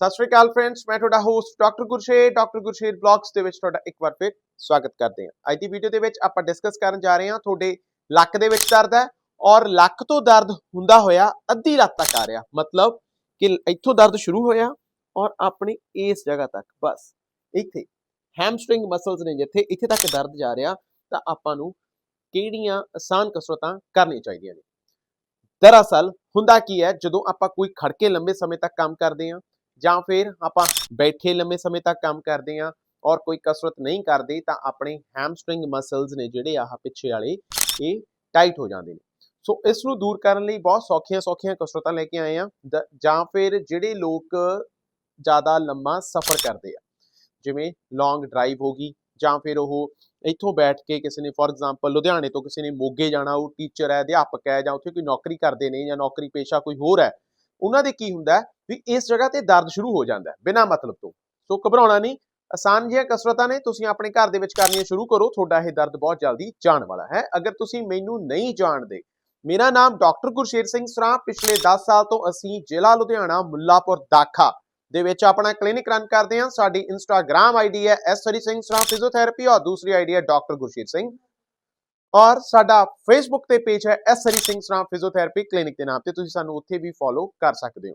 ਸਤਿ ਸ਼੍ਰੀ ਅਕਾਲ ਫਰੈਂਡਸ ਮੈਂ ਤੁਹਾਡਾ host doctor Gursher doctor Gursher blogs ਦੇ ਵਿੱਚ ਤੁਹਾਡਾ ਇੱਕ ਵਾਰ ਫਿਰ ਸਵਾਗਤ ਕਰਦੇ ਹਾਂ। ਅੱਜ ਦੀ ਵੀਡੀਓ ਦੇ ਵਿੱਚ ਆਪਾਂ ਡਿਸਕਸ ਕਰਨ ਜਾ ਰਹੇ ਹਾਂ, ਤੁਹਾਡੇ ਲੱਕ ਦੇ ਵਿੱਚ ਦਰਦ ਹੈ ਔਰ ਲੱਕ ਤੋਂ ਦਰਦ ਹੁੰਦਾ ਹੋਇਆ ਅੱਧੀ ਰਾਤ ਤੱਕ ਆ ਰਿਹਾ। ਮਤਲਬ ਕਿ ਇੱਥੋਂ ਦਰਦ ਸ਼ੁਰੂ ਹੋਇਆ ਔਰ ਆਪਣੀ ਇਸ ਜਗ੍ਹਾ ਤੱਕ। ਬਸ, ਇੱਥੇ ਹੈਮਸਟ੍ਰਿੰਗ ਮਸਲਸ ਨੇ ਜਿੱਥੇ, ਇੱਥੇ ਤੱਕ ਦਰਦ ਜਾ ਰਿਹਾ ਤਾਂ ਆਪਾਂ ਨੂੰ ਕਿਹੜੀਆਂ ਆਸਾਨ ਕਸਰਤਾਂ ਕਰਨੀਆਂ ਚਾਹੀਦੀਆਂ ਨੇ। ਦਰਅਸਲ ਹੁੰਦਾ ਕੀ ਹੈ, ਜਦੋਂ ਆਪਾਂ ਕੋਈ ਖੜਕੇ ਲੰਬੇ ਸਮੇਂ ਤੱਕ ਕੰਮ ਕਰਦੇ ਹਾਂ ਜਾਂ ਫਿਰ ਆਪਾਂ ਬੈਠੇ ਲੰਮੇ ਸਮੇਂ ਤੱਕ ਕੰਮ ਕਰਦੇ ਹਾਂ ਔਰ ਕੋਈ ਕਸਰਤ ਨਹੀਂ ਕਰਦੇ, ਤਾਂ ਆਪਣੇ ਹੈਮਸਟ੍ਰਿੰਗ ਮਸਲਸ ਨੇ ਜਿਹੜੇ ਆਹ ਪਿੱਛੇ ਵਾਲੇ, ਇਹ ਟਾਈਟ ਹੋ ਜਾਂਦੇ ਨੇ। ਸੋ ਇਸ ਨੂੰ ਦੂਰ ਕਰਨ ਲਈ ਬਹੁਤ ਸੌਖੀਆਂ ਸੌਖੀਆਂ ਕਸਰਤਾਂ ਲੈ ਕੇ ਆਏ ਆ ਜਾਂ ਫਿਰ ਜਿਹੜੇ ਲੋਕ ਜ਼ਿਆਦਾ ਲੰਮਾ ਸਫ਼ਰ ਕਰਦੇ ਆ, ਜਿਵੇਂ ਲੌਂਗ ਡਰਾਈਵ ਹੋ ਗਈ, ਜਾਂ ਫਿਰ ਉਹ ਇੱਥੋਂ ਬੈਠ ਕੇ ਕਿਸੇ ਨੇ ਫੋਰ ਐਗਜ਼ਾਮਪਲ ਲੁਧਿਆਣੇ ਤੋਂ ਕਿਸੇ ਨੇ ਮੋਗੇ ਜਾਣਾ, ਉਹ ਟੀਚਰ ਹੈ, ਅਧਿਆਪਕ ਹੈ, ਜਾਂ ਉੱਥੇ ਕੋਈ ਨੌਕਰੀ ਕਰਦੇ ਨੇ ਜਾਂ ਨੌਕਰੀ ਪੇਸ਼ਾ ਕੋਈ ਹੋਰ ਹੈ, ਉਹਨਾਂ ਦੇ ਕੀ ਹੁੰਦਾ ਵੀ ਇਸ ਜਗ੍ਹਾ ਤੇ ਦਰਦ ਸ਼ੁਰੂ ਹੋ ਜਾਂਦਾ ਹੈ, ਬਿਨਾਂ ਮਤਲਬ ਤੋਂ। ਸੋ ਘਬਰਾਉਣਾ ਨਹੀਂ, ਆਸਾਨ ਜਿਹੀਆਂ ਕਸਰਤਾਂ ਨੇ, ਤੁਸੀਂ ਆਪਣੇ ਘਰ ਦੇ ਵਿੱਚ ਕਰਨੀਆਂ ਸ਼ੁਰੂ ਕਰੋ, ਤੁਹਾਡਾ ਇਹ ਦਰਦ ਬਹੁਤ ਜਲਦੀ ਜਾਣ ਵਾਲਾ ਹੈ। ਅਗਰ ਤੁਸੀਂ ਮੈਨੂੰ ਨਹੀਂ ਜਾਣਦੇ, ਮੇਰਾ ਨਾਮ ਡਾਕਟਰ ਗੁਰਸ਼ੇਰ ਸਿੰਘ ਸਰਾਂ ਪਿਛਲੇ 10 ਸਾਲ ਤੋਂ ਅਸੀਂ ਜ਼ਿਲ੍ਹਾ ਲੁਧਿਆਣਾ, ਮੁੱਲਾਪੁਰ, ਦਾਖਾ ਦੇ ਵਿੱਚ ਆਪਣਾ ਕਲੀਨਿਕ ਰਨ ਕਰਦੇ ਹਾਂ। ਸਾਡੀ ਇੰਸਟਾਗ੍ਰam ਆਈਡੀ ਹੈ ਐਸ ਹਰੀ ਸਿੰਘ ਸਰਾਂ ਫਿਜ਼ੀਓਥੈਰੇਪੀ ਔਰ ਦੂਸਰੀ ਆਈਡੀ ਹੈ ਡਾਕਟਰ ਗੁਰਸ਼ੇਰ ਸਿੰਘ। ਔਰ ਸਾਡਾ ਫੇਸਬੁੱਕ ਤੇ ਪੇਜ ਹੈ S Hari Singh Sran physiotherapy clinic ਦੇ ਨਾਮ ਤੇ, ਤੁਸੀਂ ਸਾਨੂੰ ਉੱਥੇ ਵੀ ਫੋਲੋ ਕਰ ਸਕਦੇ ਹੋ।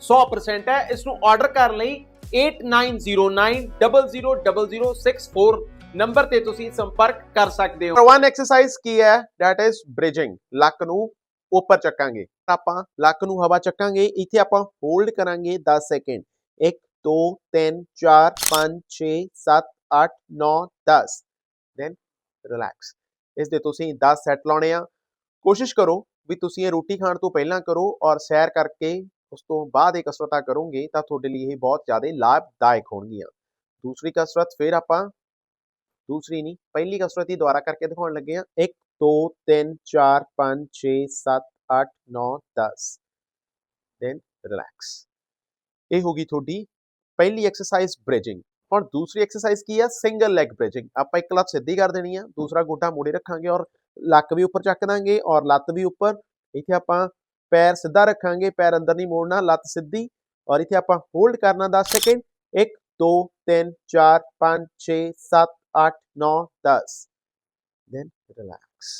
100% ਹੈ। ਇਸ ਨੂੰ ਆਰਡਰ ਕਰਨ ਲਈ 8909000064 ਨੰਬਰ ਤੇ ਤੁਸੀਂ ਸੰਪਰਕ ਕਰ ਸਕਦੇ ਹੋ। ਵਨ ਐਕਸਰਸਾਈਜ਼ ਕੀ ਹੈ? ਥੈਟ ਇਜ਼ ਬ੍ਰਿਜਿੰਗ ਲੱਕ ਨੂੰ ਉੱਪਰ ਚੱਕਾਂਗੇ। ਆਪਾਂ ਲੱਕ ਨੂੰ ਹਵਾ ਚੱਕਾਂਗੇ। ਇੱਥੇ ਆਪਾਂ ਹੋਲਡ ਕਰਾਂਗੇ 10 ਸੈਕਿੰਡ 1 2 3 4 5 6 7 8 9 10 ਦੈਨ ਰਿਲੈਕਸ ਇਸ ਦੇ ਤੁਸੀਂ 10 ਸੈਟ ਲਾਉਣੇ ਆ। ਕੋਸ਼ਿਸ਼ ਕਰੋ ਵੀ ਤੁਸੀਂ ਇਹ ਰੋਟੀ ਖਾਣ ਤੋਂ ਪਹਿਲਾਂ ਕਰੋ ਔਰ ਸੈਰ ਕਰਕੇ ਉਸ ਤੋਂ ਬਾਅਦ ਇਹ ਕਸਰਤਾਂ ਕਰੋਗੇ ਤਾਂ ਤੁਹਾਡੇ ਲਈ ਇਹ ਬਹੁਤ ਜ਼ਿਆਦਾ ਲਾਭਦਾਇਕ ਹੋਣਗੀਆਂ ਦੂਸਰੀ ਕਸਰਤ ਫਿਰ ਆਪਾਂ ਦੂਸਰੀ ਨਹੀਂ ਪਹਿਲੀ ਕਸਰਤ ਹੀ ਦੁਬਾਰਾ ਕਰਕੇ ਦਿਖਾਉਣ ਲੱਗੇ ਆ 1 2 3 4 5 6 7 8 9 10 ਦੈਨ ਰਿਲੈਕਸ ਇਹ ਹੋ ਗਈ ਤੁਹਾਡੀ ਪਹਿਲੀ ਐਕਸਰਸਾਈਜ਼ ਬ੍ਰਿਜਿੰਗ ਹੁਣ ਦੂਸਰੀ ਐਕਸਰਸਾਈਜ਼ ਕੀ ਆ ਸਿੰਗਲ ਲੈਗ ਬ੍ਰਿਜਿੰਗ ਆਪਾਂ ਇੱਕ ਲੱਤ ਸਿੱਧੀ ਕਰ ਦੇਣੀ ਆ ਦੂਸਰਾ ਗੋਡਾ ਮੋੜੇ ਰੱਖਾਂਗੇ ਔਰ ਲੱਕ ਵੀ ਉੱਪਰ ਚੱਕ ਦਾਂਗੇ ਔਰ ਲੱਤ ਵੀ ਉੱਪਰ ਇੱਥੇ ਆਪਾਂ ਪੈਰ ਸਿੱਧਾ ਰੱਖਾਂਗੇ, ਪੈਰ ਅੰਦਰ ਨਹੀਂ ਮੋੜਨਾ, ਲੱਤ ਸਿੱਧੀ। ਔਰ ਇੱਥੇ ਆਪਾਂ ਹੋਲਡ ਕਰਨਾ 10 ਸੈਕਿੰਡ 1 2 3 4 5 6 7 8 9 10 ਦੈਨ ਰਿਲੈਕਸ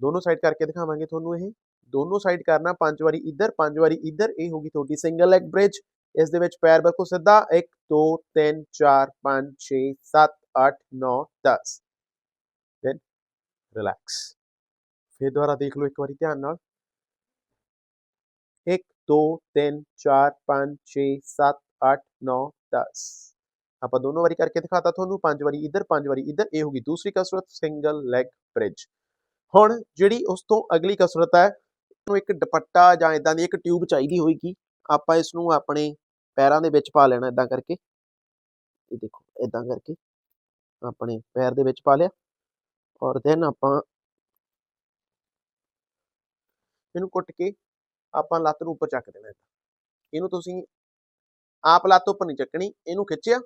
ਦੋਨੋਂ ਸਾਈਡ ਕਰਕੇ ਦਿਖਾਵਾਂਗੇ ਤੁਹਾਨੂੰ ਇਹ। ਦੋਨੋਂ ਸਾਈਡ ਕਰਨਾ, ਪੰਜ ਵਾਰੀ ਇੱਧਰ, ਪੰਜ ਵਾਰੀ ਇੱਧਰ। ਇਹ ਹੋਗੀ ਤੁਹਾਡੀ ਸਿੰਗਲ ਲੈਗ ਬ੍ਰਿਜ ਇਸ ਦੇ ਵਿੱਚ ਪੈਰ ਬਿਲਕੁਲ ਸਿੱਧਾ। 1 2 3 4 5 6 7 8 9 10 ਦੈਨ ਰਿਲੈਕਸ ਫਿਰ ਦੁਬਾਰਾ ਦੇਖ ਲਓ ਇੱਕ ਵਾਰੀ ਧਿਆਨ ਨਾਲ। 1 2 3 4 5 6 7 8 9 10 ਆਪਾਂ ਦੋਨੋਂ ਵਾਰੀ ਕਰਕੇ ਦਿਖਾਤਾ ਤੁਹਾਨੂੰ, ਪੰਜ ਵਾਰੀ ਇੱਧਰ, ਪੰਜ ਵਾਰੀ ਇੱਧਰ, ਇਹ ਹੋਗੀ ਦੂਸਰੀ ਕਸਰਤ ਸਿੰਗਲ ਲੈਗ ਬ੍ਰਿਜ ਹੁਣ ਜਿਹੜੀ ਉਸ ਤੋਂ ਅਗਲੀ ਕਸਰਤ ਹੈ ਨੂੰ ਇੱਕ ਦੁਪੱਟਾ ਜਾਂ ਇਦਾਂ ਦੀ ਇੱਕ ਟਿਊਬ ਚਾਹੀਦੀ ਹੋਏਗੀ। ਆਪਾਂ ਇਸ ਨੂੰ ਆਪਣੇ ਪੈਰਾਂ ਦੇ ਵਿੱਚ ਪਾ ਲੈਣਾ ਇਦਾਂ ਕਰਕੇ। ਇਹ ਦੇਖੋ ਇਦਾਂ ਕਰਕੇ ਆਪਣੇ ਪੈਰ ਦੇ ਵਿੱਚ ਪਾ ਲਿਆ। ਔਰ ਦੈਨ ਆਪਾਂ ਇਹਨੂੰ ਕੁੱਟ ਕੇ ਆਪਾਂ ਲੱਤ ਨੂੰ ਉੱਪਰ ਚੱਕ ਦੇਣਾ ਇਹਨੂੰ ਤੁਸੀਂ ਆਪ ਲੱਤ ਉੱਪਰ ਨਹੀਂ ਚੱਕਣੀ, ਇਹਨੂੰ ਖਿੱਚਿਆ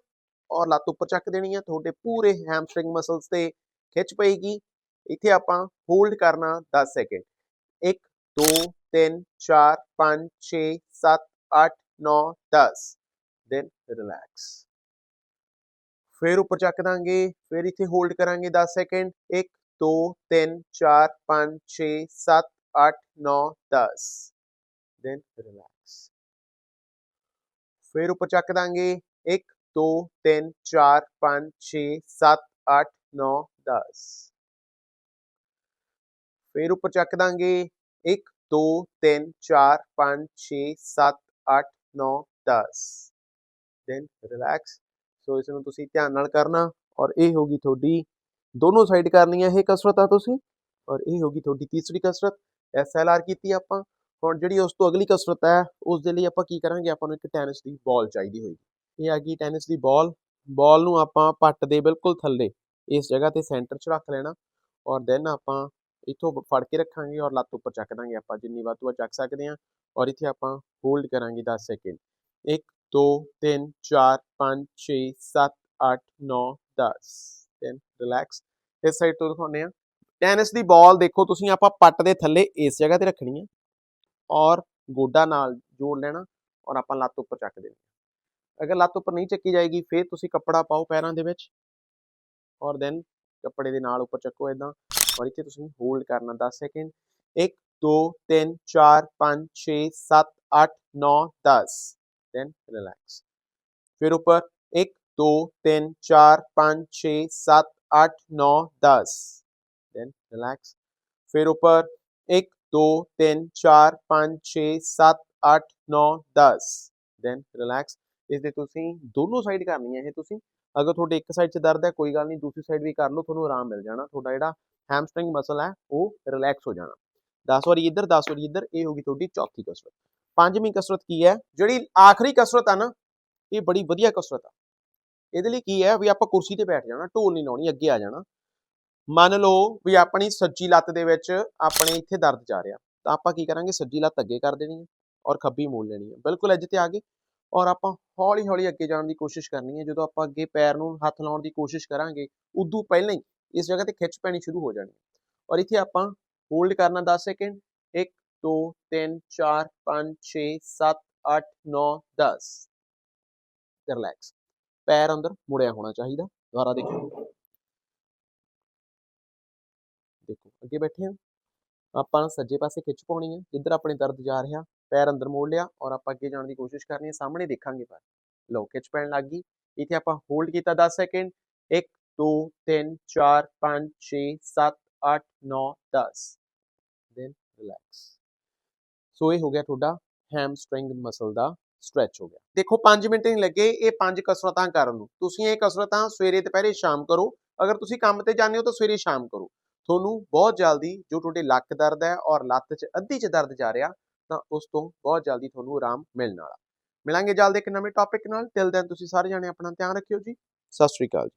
ਔਰ ਲੱਤ ਉੱਪਰ ਚੱਕ ਦੇਣੀ ਹੈ ਤੁਹਾਡੇ ਪੂਰੇ ਹੈਮਸਟ੍ਰਿੰਗ ਮਸਲਸ ਤੇ ਖਿੱਚ ਪਏਗੀ। ਇੱਥੇ ਆਪਾਂ ਹੋਲਡ ਕਰਨਾ 10 ਸੈਕਿੰਡ 1 2 3 4 5 6 7 8 9 10 ਦੈਨ ਰਿਲੈਕਸ ਫਿਰ ਉੱਪਰ ਚੱਕ ਦਾਂਗੇ, ਫਿਰ ਇੱਥੇ ਹੋਲਡ ਕਰਾਂਗੇ 10 ਸੈਕਿੰਡ 1 2 3 4 5 6 7 8 9 10 ਦੈਨ ਰਿਲੈਕਸ ਫਿਰ ਉੱਪਰ ਚੱਕ ਦਾਂਗੇ 1 2 3 4 5 6 7 8 9 10 ਫਿਰ ਉੱਪਰ ਚੱਕ ਦਾਂਗੇ 1 2 3 4 5 6 7 8 9 10 ਦੈਨ ਰਿਲੈਕਸ ਸੋ ਇਸ ਨੂੰ ਤੁਸੀਂ ਧਿਆਨ ਨਾਲ ਕਰਨਾ ਔਰ ਇਹ ਹੋਗੀ ਤੁਹਾਡੀ ਦੋਨੋਂ ਸਾਈਡ ਕਰਨੀ ਹੈ ਇਹ ਕਸਰਤ ਆ ਤੁਸੀਂ ਔਰ ਇਹ ਹੋਗੀ ਤੁਹਾਡੀ ਤੀਸਰੀ ਕਸਰਤ ਐਸਐਲਆਰ ਕੀਤੀ ਆਪਾਂ ਹੁਣ ਜਿਹੜੀ ਉਸ ਤੋਂ ਅਗਲੀ ਕਸਰਤ ਹੈ ਉਸ ਦੇ ਲਈ ਆਪਾਂ ਕੀ ਕਰਾਂਗੇ? ਆਪਾਂ ਨੂੰ ਇੱਕ ਟੈਨਿਸ ਦੀ ਬਾਲ ਚਾਹੀਦੀ ਹੋਏਗੀ। ਇਹ ਆ ਗਈ ਟੈਨਿਸ ਦੀ ਬਾਲ ਬਾਲ ਨੂੰ ਆਪਾਂ ਪੱਟ ਦੇ ਬਿਲਕੁਲ ਥੱਲੇ, ਇਸ ਜਗ੍ਹਾ ਤੇ ਸੈਂਟਰ 'ਚ ਰੱਖ ਲੈਣਾ ਔਰ ਦੈਨ ਆਪਾਂ ਇੱਥੋਂ ਫੜ ਕੇ ਰੱਖਾਂਗੇ ਔਰ ਲੱਤ ਉੱਪਰ ਚੱਕ ਦਾਂਗੇ ਆਪਾਂ, ਜਿੰਨੀ ਵੱਧ ਤੋਂ ਵੱਧ ਚੱਕ ਸਕਦੇ ਹਾਂ ਔਰ ਇੱਥੇ ਆਪਾਂ ਹੋਲਡ ਕਰਾਂਗੇ 10 ਸੈਕਿੰਡ 1 2 3 4 5 6 7 8 9 10 ਦੈਨ ਰਿਲੈਕਸ ਇਸ ਸਾਈਡ ਤੋਂ ਦਿਖਾਉਂਦੇ ਆ ਟੈਨਿਸ ਦੀ ਬਾਲ ਦੇਖੋ ਤੁਸੀਂ, ਆਪਾਂ ਪੱਟ ਦੇ ਥੱਲੇ ਇਸ ਜਗ੍ਹਾ ਤੇ ਰੱਖਣੀ ਹੈ। ਔਰ ਗੋਡਾ ਨਾਲ ਜੋੜ ਲੈਣਾ ਔਰ ਆਪਾਂ ਲੱਤ ਉੱਪਰ ਚੱਕ ਦੇਣੀ। ਅਗਰ ਲੱਤ ਉੱਪਰ ਨਹੀਂ ਚੱਕੀ ਜਾਏਗੀ, ਫਿਰ ਤੁਸੀਂ ਕੱਪੜਾ ਪਾਓ ਪੈਰਾਂ ਦੇ ਵਿੱਚ। ਔਰ ਦੈਨ ਕੱਪੜੇ ਦੇ ਨਾਲ ਉੱਪਰ ਚੱਕੋ ਇਦਾਂ ਔਰ ਇੱਥੇ ਤੁਸੀਂ ਹੋਲਡ ਕਰਨਾ 10 ਸੈਕਿੰਡ 1 2 3 4 5 6 7 8 9 10 ਦੈਨ ਰਿਲੈਕਸ ਫਿਰ ਉੱਪਰ 1 2 3 4 5 6 7 8 9 10 ਦੈਨ ਰਿਲੈਕਸ ਫਿਰ ਉੱਪਰ 1 2 3 4 5 6 7 8 9 10 ਦੈਨ ਰਿਲੈਕਸ ਇਸ ਦੇ ਤੁਸੀਂ ਦੋਨੋਂ ਸਾਈਡ ਕਰਨੀ ਹੈ ਇਹ ਤੁਸੀਂ ਅਗਰ ਤੁਹਾਡੇ ਇੱਕ ਸਾਈਡ 'ਚ ਦਰਦ ਹੈ ਕੋਈ ਗੱਲ ਨਹੀਂ ਦੂਸਰੀ ਸਾਈਡ ਵੀ ਕਰ ਲਓ ਤੁਹਾਨੂੰ ਆਰਾਮ ਮਿਲ ਜਾਣਾ ਤੁਹਾਡਾ ਜਿਹੜਾ ਹੈਮਸਟ੍ਰਿੰਗ ਮਸਲ ਹੈ ਉਹ ਰਿਲੈਕਸ ਹੋ ਜਾਣਾ 10 ਵਾਰੀ ਇੱਧਰ 10 ਵਾਰੀ ਇੱਧਰ ਇਹ ਹੋਗੀ ਤੁਹਾਡੀ ਚੌਥੀ ਕਸਰਤ ਪੰਜਵੀਂ ਕਸਰਤ ਕੀ ਹੈ ਜਿਹੜੀ ਆਖਰੀ ਕਸਰਤ ਆ ਨਾ ਇਹ ਬੜੀ ਵਧੀਆ ਕਸਰਤ ਆ ਇਹਦੇ ਲਈ ਕੀ ਹੈ ਵੀ ਆਪਾਂ ਕੁਰਸੀ ਤੇ ਬੈਠ ਜਾਣਾ ਢੋਲ ਨਹੀਂ ਲਾਉਣੀ ਅੱਗੇ ਆ ਜਾਣਾ ਮੰਨ ਲਓ ਵੀ ਆਪਣੀ ਸੱਜੀ ਲੱਤ ਦੇ ਵਿੱਚ ਆਪਣੇ ਇੱਥੇ ਦਰਦ ਜਾ ਰਿਹਾ, ਤਾਂ ਆਪਾਂ ਕੀ ਕਰਾਂਗੇ? ਸੱਜੀ ਲੱਤ ਅੱਗੇ ਕਰ ਦੇਣੀ ਹੈ ਔਰ ਖੱਬੀ ਮੋੜ ਲੈਣੀ ਹੈ। ਬਿਲਕੁਲ ਐਜ ਤੇ ਆ ਗਏ ਔਰ ਆਪਾਂ ਹੌਲੀ ਹੌਲੀ ਅੱਗੇ ਜਾਣ ਦੀ ਕੋਸ਼ਿਸ਼ ਕਰਨੀ ਹੈ। ਜਦੋਂ ਆਪਾਂ ਅੱਗੇ ਪੈਰ ਨੂੰ ਹੱਥ ਲਾਉਣ ਦੀ ਕੋਸ਼ਿਸ਼ ਕਰਾਂਗੇ, ਉਦੋਂ ਪਹਿਲਾਂ ਹੀ ਇਸ ਜਗ੍ਹਾ ਤੇ ਖਿੱਚ ਪੈਣੀ ਸ਼ੁਰੂ ਹੋ ਜਾਣੀ ਹੈ। ਔਰ ਇੱਥੇ ਆਪਾਂ ਹੋਲਡ ਕਰਨਾ 10 ਸੈਕਿੰਡ 1 2 3 4 5 6 7 8 9 10 ਰਿਲੈਕਸ। ਪੈਰ ਅੰਦਰ ਮੁੜਿਆ ਹੋਣਾ ਚਾਹੀਦਾ। ਦੁਬਾਰਾ ਦੇਖੋ ਅੱਗੇ ਬੈਠੇ ਹਾਂ। ਆਪਾਂ ਸੱਜੇ ਪਾਸੇ ਖਿੱਚ ਪਾਉਣੀ ਹੈ ਜਿੱਧਰ ਆਪਣੇ ਦਰਦ ਜਾ ਰਿਹਾ, ਪੈਰ ਅੰਦਰ ਮੋੜ ਲਿਆ ਔਰ ਆਪਾਂ ਅੱਗੇ ਜਾਣ ਦੀ ਕੋਸ਼ਿਸ਼ ਕਰਨੀ ਹੈ ਸਾਹਮਣੇ ਦੇਖਾਂਗੇ ਪਰ। ਲਓ, ਖਿੱਚ ਪੈਣ ਲੱਗ ਗਈ। ਇੱਥੇ ਆਪਾਂ ਹੋਲਡ ਕੀਤਾ 10 ਸੈਕਿੰਡ 1 2 3 4 5 6 7 8 9 10 ਦੈਨ ਰਿਲੈਕਸ ਸੋ ਇਹ ਹੋ ਗਿਆ ਤੁਹਾਡਾ ਹੈਮਸਟ੍ਰਿੰਗ ਮਸਲ ਦਾ ਸਟ੍ਰੈਚ ਹੋ ਗਿਆ। ਦੇਖੋ 5 ਮਿੰਟ ਨਹੀਂ ਲੱਗੇ, ਇਹ ਪੰਜ ਕਸਰਤਾਂ ਕਰਨ ਨੂੰ। ਤੁਸੀਂ ਇਹ ਕਸਰਤਾਂ ਸਵੇਰੇ, ਦੁਪਹਿਰੇ, ਸ਼ਾਮ ਕਰੋ। ਅਗਰ ਤੁਸੀਂ ਕੰਮ ਤੇ ਜਾਂਦੇ ਹੋ, ਤਾਂ ਸਵੇਰੇ, ਸ਼ਾਮ ਕਰੋ। ਤੁਹਾਨੂੰ ਬਹੁਤ ਜਲਦੀ ਜੋ ਤੁਹਾਡੇ ਲੱਕ ਦਰਦ ਹੈ ਔਰ ਲੱਤ 'ਚ, ਅੱਧੀ 'ਚ ਦਰਦ ਜਾ ਰਿਹਾ, ਤਾਂ ਉਸ ਤੋਂ ਬਹੁਤ ਜਲਦੀ ਤੁਹਾਨੂੰ ਆਰਾਮ ਮਿਲਣ ਵਾਲਾ। ਮਿਲਾਂਗੇ ਜਲਦ ਇੱਕ ਨਵੇਂ ਟੌਪਿਕ ਨਾਲ। ਟਿਲ ਦੈਨ ਤੁਸੀਂ ਸਾਰੇ ਜਾਣੇ ਆਪਣਾ ਧਿਆਨ ਰੱਖਿਓ ਜੀ। ਸਤਿ ਸ਼੍ਰੀ ਅਕਾਲ